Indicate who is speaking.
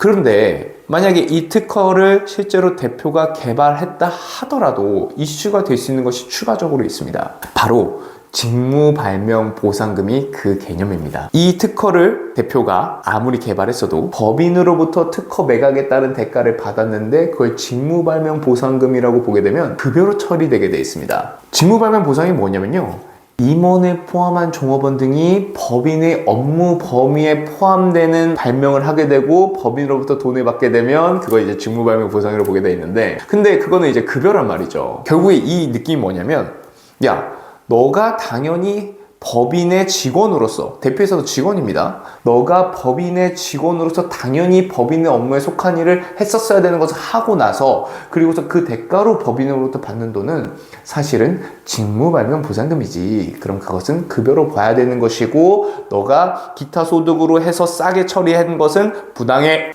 Speaker 1: 그런데 만약에 이 특허를 실제로 대표가 개발했다 하더라도 이슈가 될 수 있는 것이 추가적으로 있습니다. 바로 직무 발명 보상금이 그 개념입니다. 이 특허를 대표가 아무리 개발했어도 법인으로부터 특허 매각에 따른 대가를 받았는데 그걸 직무 발명 보상금이라고 보게 되면 급여로 처리되게 되어 있습니다. 직무 발명 보상이 뭐냐면요. 임원을 포함한 종업원 등이 법인의 업무 범위에 포함되는 발명을 하게 되고 법인으로부터 돈을 받게 되면 그거 이제 직무 발명 보상으로 보게 돼 있는데 근데 그거는 이제 급여란 말이죠. 결국에 이 느낌이 뭐냐면 야 너가 당연히 법인의 직원으로서 대표에서도 직원입니다. 너가 법인의 직원으로서 당연히 법인의 업무에 속한 일을 했었어야 되는 것을 하고 나서 그리고서 그 대가로 법인으로부터 받는 돈은 사실은 직무 발명 보상금이지. 그럼 그것은 급여로 봐야 되는 것이고 너가 기타 소득으로 해서 싸게 처리한 것은 부당해.